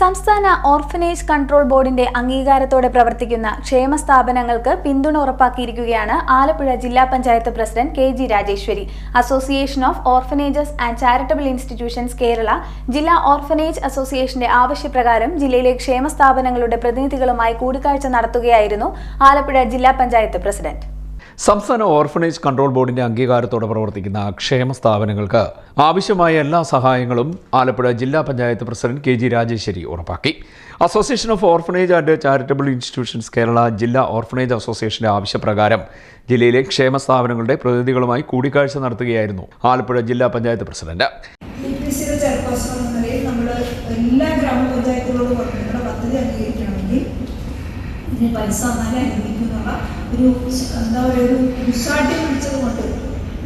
സംസ്ഥാന orphanage control ബോർഡിന്റെ അംഗീകാരത്തോടെ പ്രവർത്തിക്കുന്ന ക്ഷേമ സ്ഥാപനങ്ങൾക്ക് പിന്തുണ ഉറപ്പാക്കിയിരിക്കുകയാണ് ആലപ്പുഴ ജില്ലാ panchayat president K G Rajeshwari. Association of orphanages and charitable institutions Kerala ജില്ലാ ഓർഫനേജ് അസോസിയേഷന്റെ ആവശ്യപ്രകാരം ജില്ലയിലെ ക്ഷേമ സ്ഥാപനങ്ങളുടെ പ്രതിനിധികളുമായി കൂടിക്കാഴ്ച നടത്തുകയായിരുന്നു ആലപ്പുഴ ജില്ലാ പഞ്ചായത്ത് പ്രസിഡന്റ്. സംസ്ഥാന ഓർഫനേജ് കൺട്രോൾ ബോർഡിന്റെ അംഗീകാരത്തോടെ പ്രവർത്തിക്കുന്ന ക്ഷേമ സ്ഥാപനങ്ങൾക്ക് ആവശ്യമായ എല്ലാ സഹായങ്ങളും ആലപ്പുഴ ജില്ലാ panchayat president K G Rajeshwari ഉറപ്പാക്കി. Association of orphanage and charitable institutions Kerala ജില്ലാ ഓർഫനേജ് അസോസിയേഷന്റെ ആവശ്യപ്രകാരം ജില്ലയിലെ ക്ഷേമ സ്ഥാപനങ്ങളുടെ പ്രതിനിധികളുമായി കൂടിക്കാഴ്ച നടത്തുകയായിരുന്നു ആലപ്പുഴ ജില്ലാ പഞ്ചായത്ത് പ്രസിഡന്റ്. എല്ലാ ഗ്രാമപഞ്ചായത്തുകളോടും പറഞ്ഞു പദ്ധതി അംഗീകരിക്കണമെങ്കിൽ ഇതിന് പൈസ വന്നാലേ അനുവദിക്കുന്നുള്ള ഒരു എന്താ പറയുക ഒരു ദുസ്സാഠ്യം പിടിച്ചത് കൊണ്ട്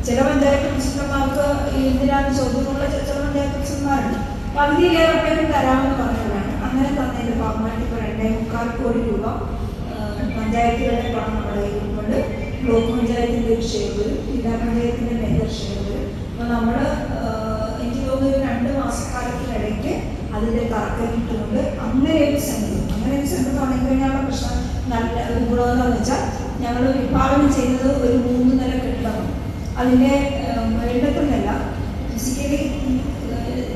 ചില പഞ്ചായത്ത് പ്രസിഡന്റുമാർക്ക് എന്തിനാണ് ചോദ്യമുള്ള ചില പഞ്ചായത്ത് പ്രസിഡന്റുമാരുണ്ട്. പകുതിയിലേറെ പേരും തരാമെന്ന് പറഞ്ഞവരാണ്. അങ്ങനെ തന്നതിന്റെ ഭാഗമായിട്ട് ഇപ്പോൾ രണ്ടേ മുക്കാൽ കോടി രൂപ പഞ്ചായത്തുകളുടെ പണം നമ്മുടെ കൊണ്ട് ബ്ലോക്ക് പഞ്ചായത്തിന്റെ ഒരു ഷെയർ വരും ജില്ലാ പഞ്ചായത്തിന്റെ മേജർ ഷെയർ വരും. അപ്പോൾ നമ്മൾ എനിക്ക് തോന്നുന്നു രണ്ട് മാസക്കാലത്തിനിടയ്ക്ക് അതിന്റെ ഒരു സെന്റർ സെന്റർ തുടങ്ങിക്കഴിഞ്ഞാലുള്ള പ്രശ്നം നല്ല ഗുണമെന്ന് വെച്ചാൽ ഞങ്ങൾ വിഭാവനം ചെയ്യുന്നത് ഒരു മൂന്ന് നില കെട്ടിടമാണ്. അതിന്റെ വേണ്ടത്തുന്നല്ല ഫിസിക്കലി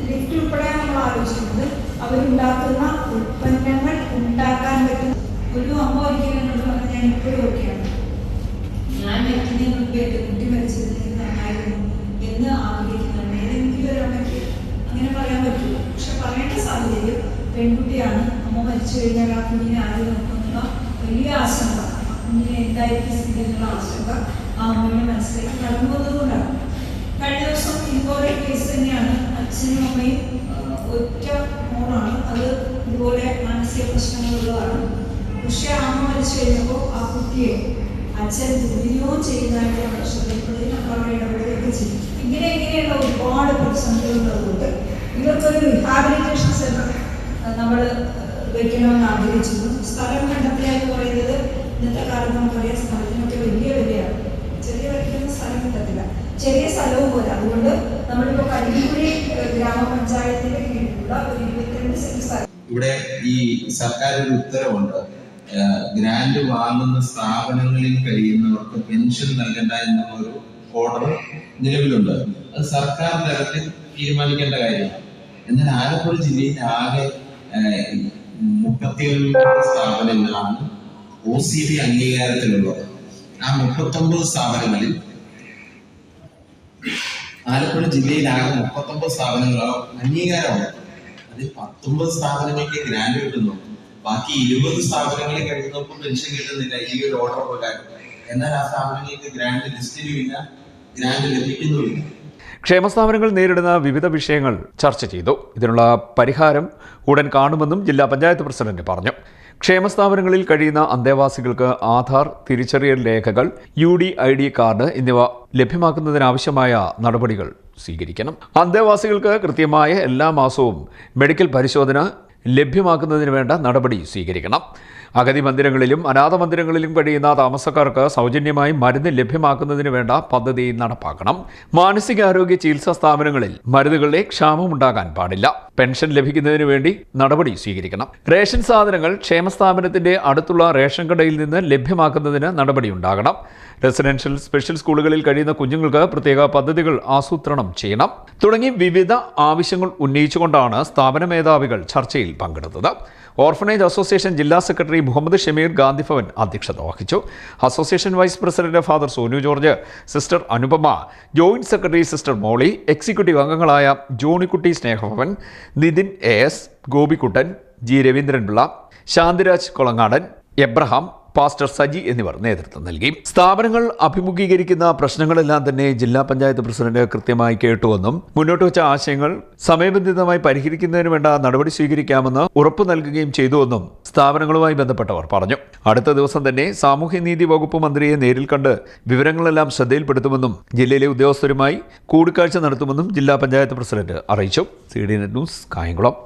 ലിഫ്റ്റ് ഉൾപ്പെടെ നമ്മൾ ആലോചിക്കുന്നത്. അവരുണ്ടാക്കുന്ന ഉൽപ്പന്നങ്ങൾ ഉണ്ടാക്കാൻ പറ്റുന്ന ഒരു അമ്മ ഒരിക്കലും പറഞ്ഞാൽ ഞാൻ ഇപ്പോഴും ഓക്കെയാണ് ഞാൻ മരിക്കുന്നതിന് മുമ്പേ എന്റെ കുട്ടി മരിച്ചത് നന്നായിരുന്നു എന്ന് ആഗ്രഹിക്കുന്നുണ്ട് ഏതെങ്കിലും ഒരു അങ്ങനെ പറയാൻ പറ്റുമോ? പക്ഷെ പറയേണ്ട സാഹചര്യം പെൺകുട്ടിയാണ്. അമ്മ മരിച്ചു കഴിഞ്ഞാൽ ആ കുഞ്ഞിനെ ആര് നോക്കുന്നുള്ള വലിയ ആശങ്ക. ആ കുഞ്ഞിനെ എന്തായിരിക്കും സ്ഥിതി എന്നുള്ള ആശങ്ക ആ അമ്മയുടെ മനസ്സിലേക്ക് കടന്നു വന്നതുകൊണ്ടാണ്. കഴിഞ്ഞ ദിവസം ഇതുപോലെ കേസ് തന്നെയാണ് അച്ഛനും അമ്മയും ഒറ്റ മോളാണ്. അത് ഇതുപോലെ മാനസിക പ്രശ്നങ്ങളുള്ളതാണ്. പക്ഷെ അമ്മ മരിച്ചു കഴിഞ്ഞപ്പോൾ ആ കുട്ടിയെ അച്ഛൻ ദുരുപയോഗം ചെയ്യുന്നതായിട്ട് നമ്മൾ ഇടപെടുകയൊക്കെ ചെയ്യും ഇങ്ങനെ ഇങ്ങനെയുള്ള ഒരുപാട് പ്രതിസന്ധികളുള്ളതുകൊണ്ട് ഇവർക്കൊരു റിഹാബിലിറ്റേഷൻ സെന്റർ നമ്മൾ വെക്കണമെന്ന് ആഗ്രഹിച്ചിരുന്നു സ്ഥലം കണ്ടെത്തുക എന്ന് പറയുന്നത് ഇന്നത്തെ കാലത്ത് നമുക്കറിയാം സ്ഥലത്തിനൊക്കെ വലിയ വിലയാണ്. ചെറിയ വയ്ക്കുന്ന സ്ഥലം കിട്ടത്തില്ല. ചെറിയ സ്ഥലവും പോലെ അതുകൊണ്ട് നമ്മളിപ്പോൾ കരിക്കുഴി ഗ്രാമപഞ്ചായത്തിന്റെ കീഴിലുള്ള ഒരു ഇരുപത്തിരണ്ട് സെന്റ് സ്ഥലം. ഇവിടെ ഈ സർക്കാർ ഒരു ഉത്തരവുണ്ട് ഗ്രാന്റ് വാങ്ങുന്ന സ്ഥാപനങ്ങളിൽ കഴിയുന്നവർക്ക് പെൻഷൻ നൽകണ്ട എന്നുള്ള ഒരു ഓർഡർ നിലവിലുണ്ട്. അത് സർക്കാർ തലത്തിൽ തീരുമാനിക്കേണ്ട കാര്യമാണ്. എന്നാൽ ആലപ്പുഴ ജില്ലയിൽ ആകെ മുപ്പത്തിയൊന്ന് സ്ഥാപനങ്ങളാണ് ഒ സി ബി അംഗീകാരത്തിലുള്ളത്. ആ മുപ്പത്തൊമ്പത് സ്ഥാപനങ്ങളിൽ ആലപ്പുഴ ജില്ലയിലാകെ മുപ്പത്തൊമ്പത് സ്ഥാപനങ്ങളോ അംഗീകാരമുണ്ട് അതിൽ പത്തൊമ്പത് സ്ഥാപനങ്ങൾക്ക് ഗ്രാന്റ് കിട്ടുന്നു ബാക്കി ഇരുപത് സ്ഥാപനങ്ങളിൽ കഴിയുന്നപ്പോൾ പെൻഷൻ കിട്ടുന്നില്ല. ഈ ഒരു ഓർഡർ പ്രകാരം. എന്നാൽ ആ സ്ഥാപനങ്ങൾക്ക് ഗ്രാൻഡ് ലിസ്റ്റിലും ഇല്ല ഗ്രാന്റ് ലഭിക്കുന്നുമില്ല. ക്ഷേമസ്ഥാപനങ്ങൾ നേരിടുന്ന വിവിധ വിഷയങ്ങൾ ചർച്ച ചെയ്തു. ഇതിനുള്ള പരിഹാരം ഉടൻ കാണുമെന്നും ജില്ലാ പഞ്ചായത്ത് പ്രസിഡന്റ് പറഞ്ഞു. ക്ഷേമസ്ഥാപനങ്ങളിൽ കഴിയുന്ന അന്തേവാസികൾക്ക് ആധാർ തിരിച്ചറിയൽ രേഖകൾ U D I D card എന്നിവ ലഭ്യമാക്കുന്നതിനാവശ്യമായ നടപടികൾ സ്വീകരിക്കണം. അന്തേവാസികൾക്ക് കൃത്യമായ എല്ലാ മാസവും മെഡിക്കൽ പരിശോധന ലഭ്യമാക്കുന്നതിന് വേണ്ട നടപടി സ്വീകരിക്കണം. അഗതി മന്ദിരങ്ങളിലും അനാഥ മന്ദിരങ്ങളിലും കഴിയുന്ന താമസക്കാർക്ക് സൗജന്യമായി മരുന്ന് ലഭ്യമാക്കുന്നതിന് വേണ്ട പദ്ധതി നടപ്പാക്കണം. മാനസികാരോഗ്യ ചികിത്സാ സ്ഥാപനങ്ങളിൽ മരുന്നുകളുടെ ക്ഷാമമുണ്ടാകാൻ പാടില്ല. പെൻഷൻ ലഭിക്കുന്നതിന് വേണ്ടി നടപടി സ്വീകരിക്കണം. റേഷൻ സാധനങ്ങൾ ക്ഷേമസ്ഥാപനത്തിന്റെ അടുത്തുള്ള റേഷൻ കടയിൽ നിന്ന് ലഭ്യമാക്കുന്നതിന് നടപടിയുണ്ടാകണം റെസിഡൻഷ്യൽ സ്പെഷ്യൽ സ്കൂളുകളിൽ കഴിയുന്ന കുഞ്ഞുങ്ങൾക്ക് പ്രത്യേക പദ്ധതികൾ ആസൂത്രണം ചെയ്യണം. തുടങ്ങി വിവിധ ആവശ്യങ്ങൾ ഉന്നയിച്ചുകൊണ്ടാണ് സ്ഥാപന മേധാവികൾ ചർച്ചയിൽ പങ്കെടുത്തത്. ഓർഫനേജ് അസോസിയേഷൻ ജില്ലാ സെക്രട്ടറി മുഹമ്മദ് ഷമീർ ഗാന്ധിഭവൻ അധ്യക്ഷത വഹിച്ചു. Association vice president father Sonu George sister Anupama joint secretary sister Molly executive അംഗങ്ങളായ Johnykutty Snehabhavan Nithin A S Gopikuttan G Raveendranpillai Shantiraj Kolangadan Abraham pastor Saji എന്നിവർ നേതൃത്വം നൽകി. സ്ഥാപനങ്ങൾ അഭിമുഖീകരിക്കുന്ന പ്രശ്നങ്ങളെല്ലാം തന്നെ ജില്ലാ പഞ്ചായത്ത് പ്രസിഡന്റ് കൃത്യമായി കേട്ടുവെന്നും മുന്നോട്ട് വെച്ച ആശയങ്ങൾ സമയബന്ധിതമായി പരിഹരിക്കുന്നതിന് വേണ്ട നടപടി സ്വീകരിക്കാമെന്ന് ഉറപ്പു നൽകുകയും ചെയ്തുവെന്നും സ്ഥാപനങ്ങളുമായി ബന്ധപ്പെട്ടവർ പറഞ്ഞു. അടുത്ത ദിവസം തന്നെ സാമൂഹ്യനീതി വകുപ്പ് മന്ത്രിയെ നേരിൽ കണ്ട് വിവരങ്ങളെല്ലാം ശ്രദ്ധയിൽപ്പെടുത്തുമെന്നും ജില്ലയിലെ ഉദ്യോഗസ്ഥരുമായി കൂടിക്കാഴ്ച നടത്തുമെന്നും ജില്ലാ പഞ്ചായത്ത് പ്രസിഡന്റ് അറിയിച്ചു. C D net news Kayamkulam.